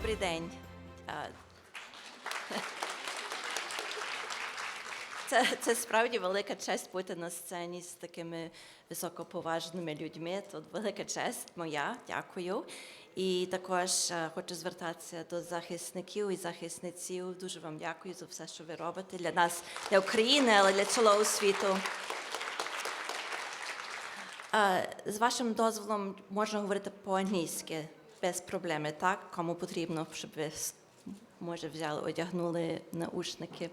Добрий день. Це, це справді велика честь бути на сцені з такими високоповажними людьми. Тут велика честь моя, дякую. І також е, хочу звертатися до захисників і захисниців. Дуже вам дякую за все, що ви робите для нас, для України, але для цілого світу. З вашим дозволом можна говорити по-англійськи без проблеми, так? Кому потрібно, щоб ви може взяли, одягнули наушники.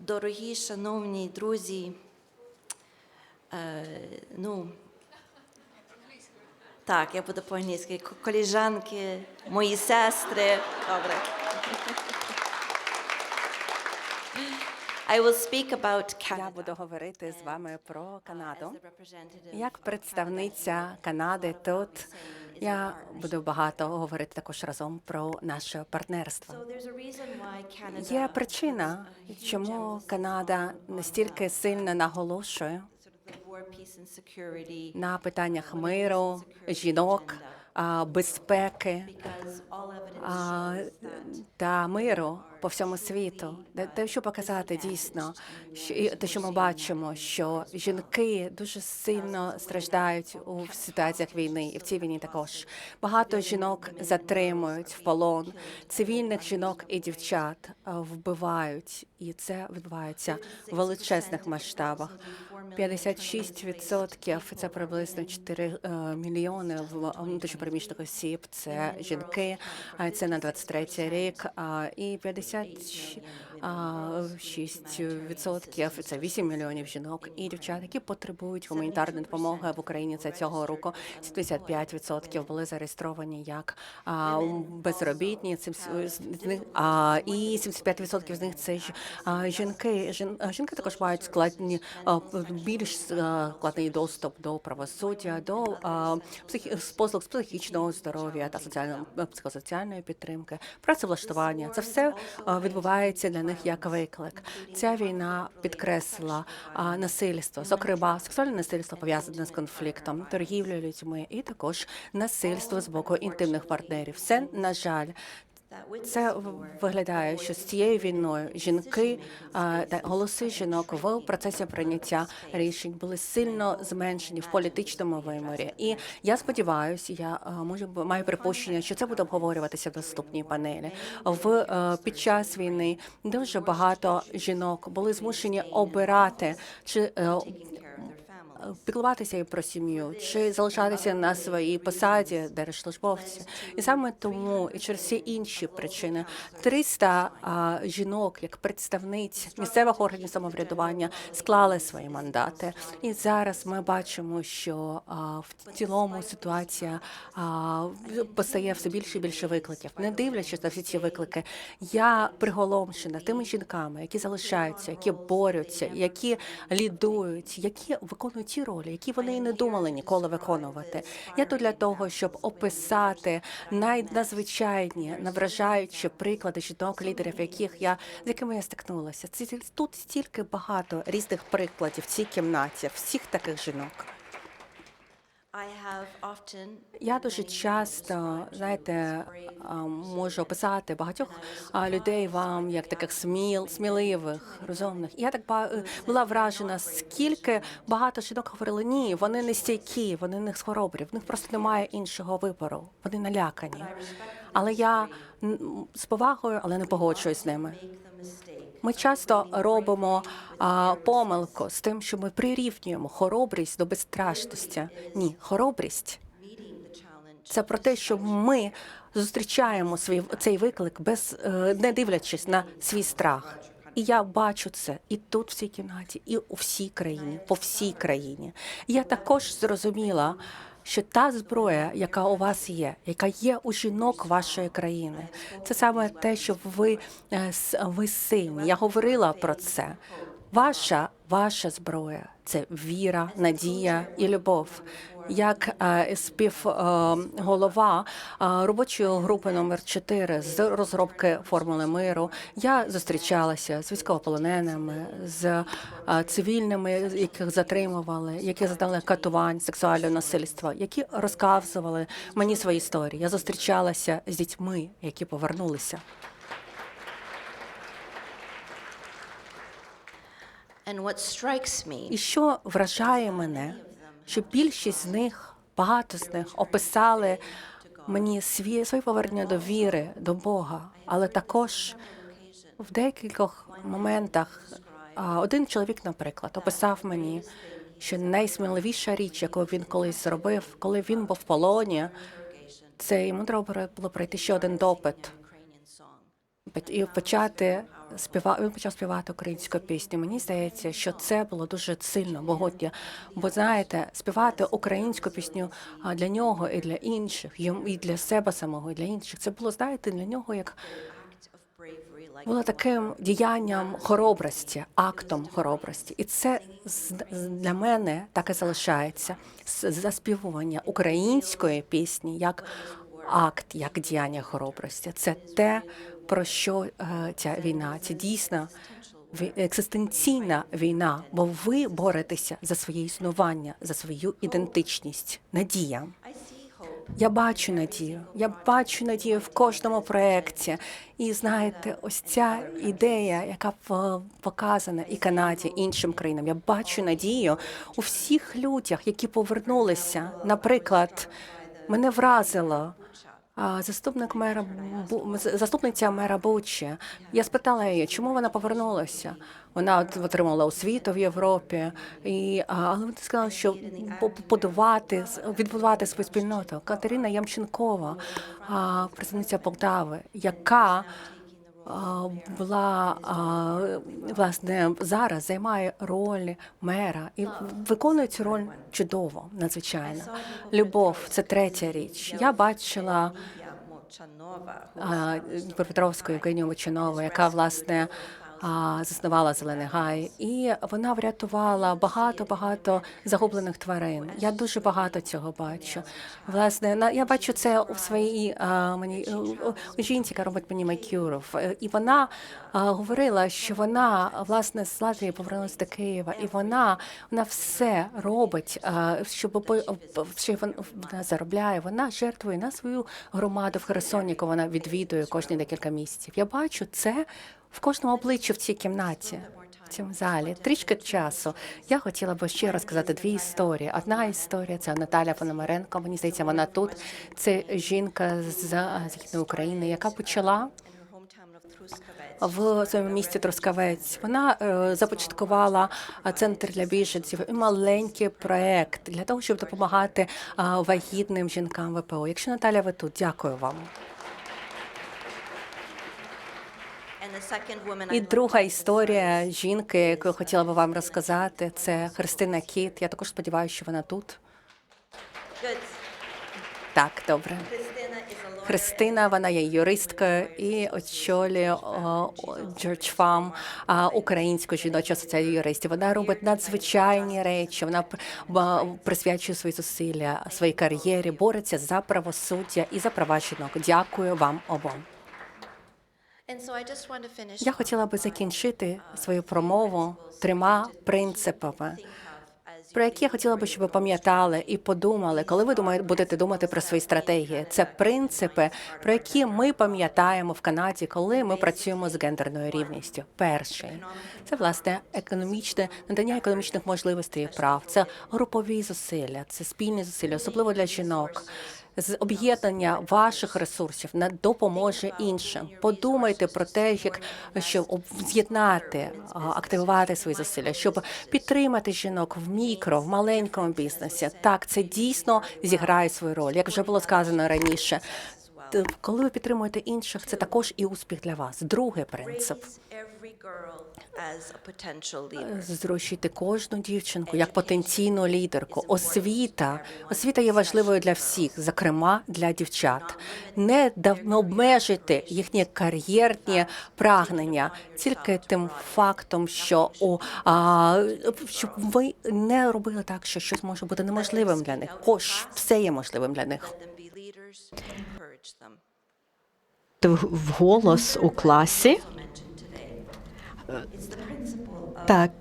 Дорогі, шановні друзі, е, ну, так, я буду по-англійськи. Коліжанки, мої сестри. Добре. I will speak about Canada. Я буду говорити з вами про Канаду. the Як представниця Канади тут я буду багато говорити також разом про наше партнерство. Є причина, чому Канада настільки сильно наголошує на питаннях миру, жінок, безпеки та миру по всьому світу. Те, що показати дійсно, що і те, що ми бачимо, що жінки дуже сильно страждають у ситуаціях війни, і в цій війні також багато жінок затримують в полон, цивільних жінок і дівчат вбивають, і це відбувається в величезних масштабах. 56% – це приблизно 4 е, мільйони внутрішньопереміщених осіб. Це жінки, а це на 23 рік. І 56% – це 8 мільйонів жінок і дівчат, які потребують гуманітарної допомоги в Україні. Це цього року 75% були зареєстровані як безробітні. І 75% з них це ж жінки. Жін- Жінки також мають складні більш складний доступ до правосуддя, до послуг з психічного здоров'я та соціальної психосоціальної підтримки, працевлаштування. Це все відбувається для них як виклик. Ця війна підкреслила насильство, зокрема сексуальне насильство пов'язане з конфліктом, торгівлею людьми і також насильство з боку інтимних партнерів. Все на жаль. Це виглядає, що з цією війною жінки та голоси жінок в процесі прийняття рішень були сильно зменшені в політичному вимірі. І я сподіваюся, я можу маю припущення, що це буде обговорюватися в наступній панелі. В е, під час війни дуже багато жінок були змушені обирати чи піклуватися і про сім'ю, чи залишатися на своїй посаді держслужбовці. І саме тому і через всі інші причини 300 а, жінок, як представниць місцевих органів самоврядування, склали свої мандати. І зараз ми бачимо, що а, в цілому ситуація а, постає все більше і більше викликів. Не дивлячись на всі ці виклики, я приголомшена тими жінками, які залишаються, які борються, які лідують, які виконують ті ролі, які вони і не думали ніколи виконувати. Я тут для того, щоб описати найнадзвичайні, навражаючі приклади жінок, лідерів, яких я з якими я стикнулася. Це тут стільки багато різних прикладів в цій кімнаті, всіх таких жінок. Я дуже часто, знаєте, можу описати багатьох людей вам як таких сміл, сміливих, розумних. І Я так е, була вражена, скільки багато жінок говорили, ні, вони не стійкі, вони не хоробрі, в них просто немає іншого вибору. Вони налякані. Але я з повагою, але не погоджуюсь з ними. Ми часто робимо а, помилку з тим, що ми прирівнюємо хоробрість до безстрашності. Ні, хоробрість це про те, що ми зустрічаємо свій цей виклик без е, не дивлячись на свій страх. І я бачу це і тут, в цій кімнаті, і у всій країні, по всій країні. Я також зрозуміла, що та зброя, яка у вас є, яка є у жінок вашої країни, це саме те, що ви, е, ви сильні. Я говорила про це. Ваша, ваша зброя це віра, надія і любов. як е, співголова е, робочої групи номер 4 з розробки формули миру, я зустрічалася з військовополоненими, з е, цивільними, яких затримували, які задали катувань, сексуального насильства, які розказували мені свої історії. Я зустрічалася з дітьми, які повернулися. І що вражає мене, що більшість з них, багато з них описали мені свій, своє повернення до віри, до Бога, але також в декількох моментах один чоловік, наприклад, описав мені, що найсміливіша річ, яку він колись зробив, коли він був в полоні, це йому треба було пройти ще один допит і почати співати. Він почав співати українську пісню. Мені здається, що це було дуже сильно могутньо. Бо знаєте, співати українську пісню для нього і для інших, і для себе самого, і для інших. Це було знаєте для нього як було таким діянням хоробрості, актом хоробрості, і це для мене так і залишається заспівування української пісні як акт, як діяння хоробрості. Це те, про що е, ця війна. Це дійсно ві- екзистенційна війна, бо ви боретеся за своє існування, за свою ідентичність. Надія. Я бачу надію. Я бачу надію в кожному проєкті. І знаєте, ось ця ідея, яка показана і Канаді, і іншим країнам. Я бачу надію у всіх людях, які повернулися. Наприклад, мене вразило. Заступник мера заступниця мера Бучі. Я спитала її, чому вона повернулася. Вона отримала освіту в Європі, і але вона сказала, що побудувати відбудувати свою спільноту. Катерина Ямченкова, представниця Полтави, яка була власне зараз займає роль мера і виконує цю роль чудово, надзвичайно. Любов це третя річ. Я бачила а, Євгенію Мочинову, яка власне заснувала зелений гай, і вона врятувала багато багато загублених тварин. Я дуже багато цього бачу. Власне, я бачу це у своїй мені у- жінці, яка робить мені макюров. Е, І вона говорила, що вона власне з Латвії повернулася до Києва, і вона вона все робить, щоб що вона заробляє. Вона жертвує на свою громаду в Херсоні, яку вона відвідує кожні декілька місяців. Я бачу це в кожному обличчі в цій кімнаті. В цьому залі трішки часу. Я хотіла би ще розказати дві історії. Одна історія це Наталя Пономаренко. Мені здається, вона тут. Це жінка з західної України, яка почала в своєму місті Трускавець. Вона е, започаткувала е, центр для біженців і маленький проект для того, щоб допомагати е, вагітним жінкам ВПО. Якщо Наталя, ви тут, дякую вам. І друга історія жінки, яку я хотіла би вам розказати, це Христина Кіт. Я також сподіваюся, що вона тут. Так, добре. Христина, вона є юристкою і очолює Farm, а, українську жіночу асоціацію юристів. Вона робить надзвичайні речі. Вона пр- присвячує свої зусилля своїй кар'єрі, бореться за правосуддя і за права жінок. Дякую вам обом. Я хотіла би закінчити свою промову трьома принципами. Про які я хотіла би, щоб ви пам'ятали і подумали, коли ви думаєте, будете думати про свої стратегії. Це принципи, про які ми пам'ятаємо в Канаді, коли ми працюємо з гендерною рівністю. Перший це власне економічне надання економічних можливостей і прав. Це групові зусилля, це спільні зусилля, особливо для жінок. З об'єднання ваших ресурсів на допоможе іншим. Подумайте про те, як щоб об- з'єднати, активувати свої зусилля, щоб підтримати жінок в мікро, в маленькому бізнесі. Так, це дійсно зіграє свою роль, як вже було сказано раніше. коли ви підтримуєте інших, це також і успіх для вас. Другий принцип. Leader. Зрощуйте кожну дівчинку як потенційну лідерку. Освіта. Освіта є важливою для всіх, зокрема для дівчат. Не, не їхні кар'єрні прагнення тільки тим фактом, що о, а, щоб ви не робили так, що щось може бути неможливим для них. Хоч все є можливим для них. Вголос у класі. Measured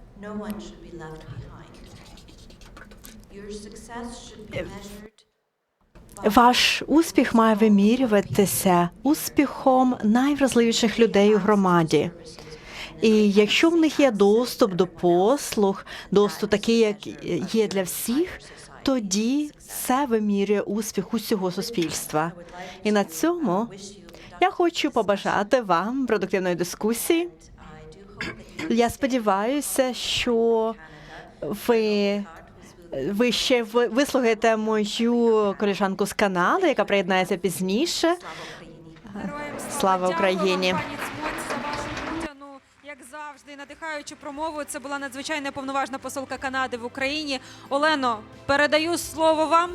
ваш успіх має вимірюватися успіхом найвразливіших людей у громаді. І якщо в них є доступ до послуг, доступ такий, як є для всіх, тоді це вимірює успіх усього суспільства. І на цьому я хочу побажати вам продуктивної дискусії. Я сподіваюся, що ви, ви ще вислухаєте мою колежанку з Канади, яка приєднається пізніше. Слава Україні! Мужню, як завжди, надихаючу промову. Це була надзвичайна повноважна посолка Канади в Україні. Олено, передаю слово вам.